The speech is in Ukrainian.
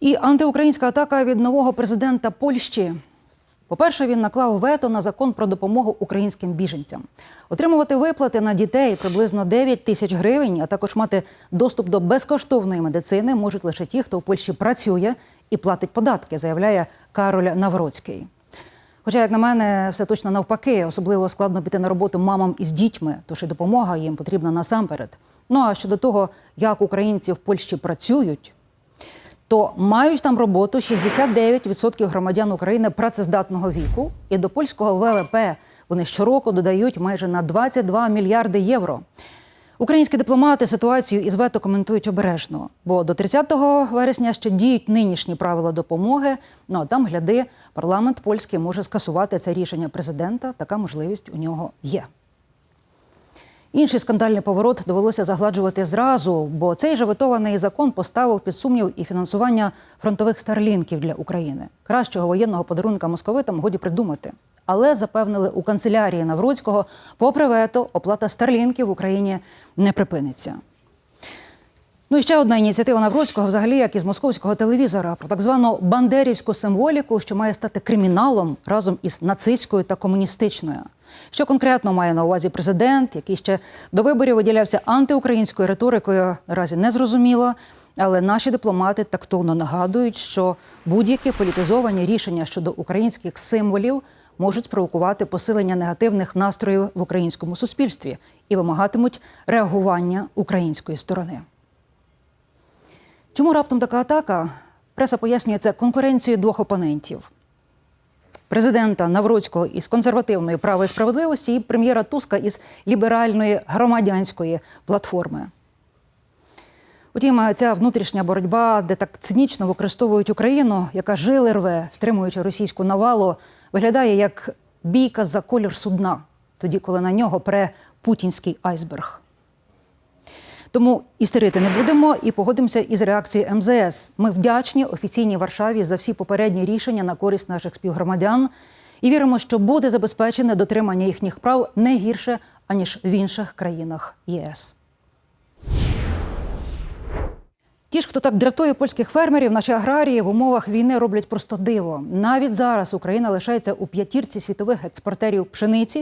І антиукраїнська атака від нового президента Польщі. По-перше, він наклав вето на закон про допомогу українським біженцям. Отримувати виплати на дітей приблизно 9 тисяч гривень, а також мати доступ до безкоштовної медицини можуть лише ті, хто в Польщі працює і платить податки, заявляє Кароль Навроцький. Хоча, як на мене, все точно навпаки, особливо складно піти на роботу мамам із дітьми, тож і допомога їм потрібна насамперед. Ну а щодо того, як українці в Польщі працюють, то мають там роботу 69% громадян України працездатного віку, і до польського ВВП вони щороку додають майже на 22 мільярди євро. Українські дипломати ситуацію із вето коментують обережно, бо до 30 вересня ще діють нинішні правила допомоги. Ну а там, гляди, парламент польський може скасувати це рішення президента. Така можливість у нього є. Інший скандальний поворот довелося загладжувати зразу, бо цей же ветований закон поставив під сумнів і фінансування фронтових старлінків для України. Кращого воєнного подарунка московитам годі придумати. Але запевнили у канцелярії Навроцького, попри вето, оплата старлінків в Україні не припиниться. Ну і ще одна ініціатива Навроцького, взагалі, як із московського телевізора, про так звану бандерівську символіку, що має стати криміналом разом із нацистською та комуністичною. Що конкретно має на увазі президент, який ще до виборів виділявся антиукраїнською риторикою, наразі не зрозуміло. Але наші дипломати тактовно нагадують, що будь-які політизовані рішення щодо українських символів можуть спровокувати посилення негативних настроїв в українському суспільстві і вимагатимуть реагування української сторони. Чому раптом така атака? Преса пояснює це конкуренцією двох опонентів: президента Навроцького із консервативної правої справедливості і прем'єра Туска із ліберальної громадянської платформи. Утім, ця внутрішня боротьба, де так цинічно використовують Україну, яка жили рве, стримуючи російську навалу, виглядає як бійка за колір судна, тоді, коли на нього пре путінський айсберг. Тому істерити не будемо і погодимося із реакцією МЗС. Ми вдячні офіційній Варшаві за всі попередні рішення на користь наших співгромадян і віримо, що буде забезпечене дотримання їхніх прав не гірше аніж в інших країнах ЄС. Ті ж, хто так дратує польських фермерів, наші аграрії в умовах війни роблять просто диво. Навіть зараз Україна лишається у п'ятірці світових експортерів пшениці.